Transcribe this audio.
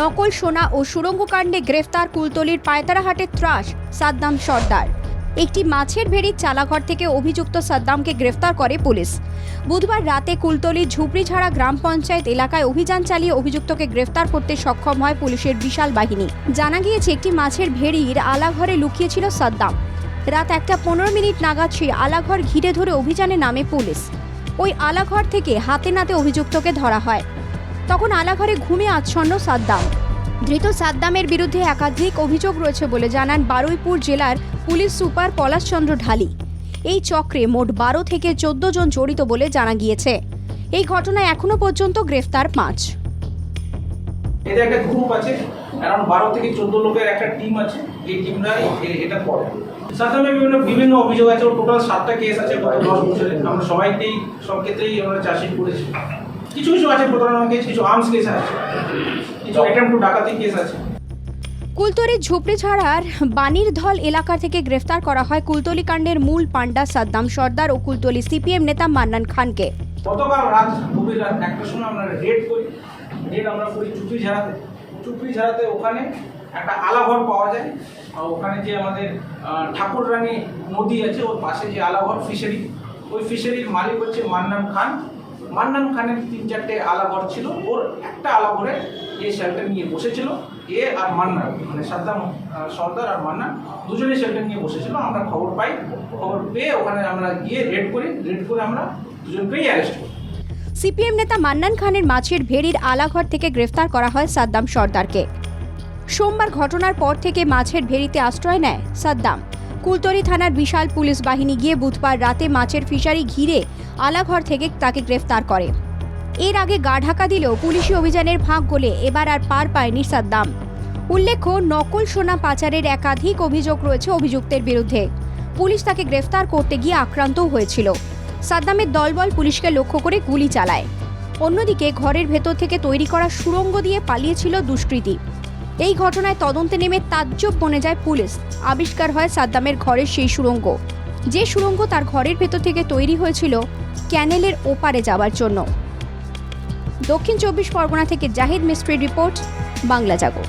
নকল সোনা ও সুড়ঙ্গকাণ্ডে গ্রেফতার কুলতলির পায়তারাহাটের ত্রাস, সাদ্দাম সর্দার। একটি মাছের ভেড়ির চালাঘর থেকে অভিযুক্ত সাদ্দামকে গ্রেফতার করে পুলিশ। বুধবার রাতে কুলতলির ঝুপড়িঝাড়া গ্রাম পঞ্চায়েত এলাকায় অভিযান চালিয়ে অভিযুক্তকে গ্রেফতার করতে সক্ষম হয় পুলিশের বিশাল বাহিনী। জানা গিয়েছে, একটি মাছের ভেড়ির আলাঘরে লুকিয়েছিল সাদ্দাম। রাত একটা পনেরো মিনিট নাগাদ সেই আলাঘর ঘিরে ধরে অভিযানে নামে পুলিশ। ওই আলাঘর থেকে হাতে নাতে অভিযুক্তকে ধরা হয়। তখন আলাঘরে ঘুমিয়ে আচ্ছন্ন সাদ্দাম। ধৃত সাদ্দামের বিরুদ্ধে একাধিক অভিযোগ রয়েছে বলে জানান বারুইপুর জেলার পুলিশ সুপার পলাশচন্দ্র ঢালি। এই চক্রে মোট বারো থেকে চোদ্দ জন জড়িত বলে জানা গিয়েছে। এই ঘটনায় এখনও পর্যন্ত গ্রেফতার পাঁচ। এদের একটা গ্রুপ আছে অ্যারাউন্ড বারো থেকে চোদ্দ লোকের একটা টিম আছে, এই টিমরা এটা করে। সাধারণত বিভিন্ন বিভিন্ন অভিযোগ আছে টোটাল সাতটা কেস আছে দশ বছরে আমরা সবাইকেই, সব ক্ষেত্রেই আমরা চাষিট করেছি। কিছু কিছু আছে প্রতারণা কেস কিছু আর্মস কেস আছে। কিছু অ্যাটেম্প টু ডাকাতি কেস আছে। কুলতলির ঝুপড়িঝাড়ার বানিরধল এলাকা থেকে গ্রেফতার করা হয় কুলতলি কাণ্ডের মূল পাণ্ডা সাদ্দাম সর্দার ও কুলতলি সিপিএম নেতা মান্নান খানকে। গতকাল রাত গভীর রাত একটার সময় আমরা রেড করি। রেড আমরা করি চুপড়ি ঝাড়াতে। চুপড়ি ঝাড়াতে ওখানে একটা আলাঘর পাওয়া যায়। আর ওখানে যে আমাদের আহ, ঠাকুররানী নদী আছে ওর পাশে যে আলাঘর ফিশারি ওই ফিশারির মালিক হচ্ছে মান্নান খান। মান্নান খানের তিন চারটে আলাঘর ছিল। ওর একটা আলাঘরে এ শেল্টার নিয়ে বসেছিল, এ আর মান্নান মানে সাদ্দাম সর্দার আর মান্নান দুজনে শেল্টার নিয়ে বসেছিল। আমরা খবর পাই, খবর পেয়ে ওখানে আমরা গিয়ে রেড করি, রেড করে আমরা দুজনকেই অ্যারেস্ট করি। সিপিএম নেতা মান্নান খানের মাছের ভেড়ির আলাঘর থেকে গ্রেফতার করা হয় সাদ্দাম সর্দারকে। সোমবার ঘটনার পর থেকে মাছের ভেড়িতে আশ্রয় নেয় সাদ্দাম। কুলতলি থানার বিশাল পুলিশ বাহিনী গিয়ে বুধবার রাতে মাছের ফিশারি ঘিরে আলাঘর থেকে তাকে গ্রেফতার করে। এর আগে গা ঢাকা দিলেও পুলিশি অভিযানের ফাঁক গোলে এবার আর পার পায়নি সাদ্দাম। উল্লেখ্য, নকল সোনা পাচারের একাধিক অভিযোগ রয়েছে অভিযুক্তের বিরুদ্ধে। পুলিশ তাকে গ্রেফতার করতে গিয়ে আক্রান্তও হয়েছিল। সাদ্দামের দলবল পুলিশকে লক্ষ্য করে গুলি চালায়। অন্যদিকে ঘরের ভেতর থেকে তৈরি করা সুড়ঙ্গ দিয়ে পালিয়েছিল দুষ্কৃতী। এই ঘটনায় তদন্তে নেমে তাজ্জব বনে যায় পুলিশ। আবিষ্কার হয় সাদ্দামের ঘরের সেই সুড়ঙ্গ যে সুড়ঙ্গ তার ঘরের ভেতর থেকে তৈরি হয়েছিল ক্যানেলের ওপারে যাওয়ার জন্য। দক্ষিণ চব্বিশ পরগনা থেকে জাহিদ মিস্ত্রির রিপোর্ট, বাংলা জাগো।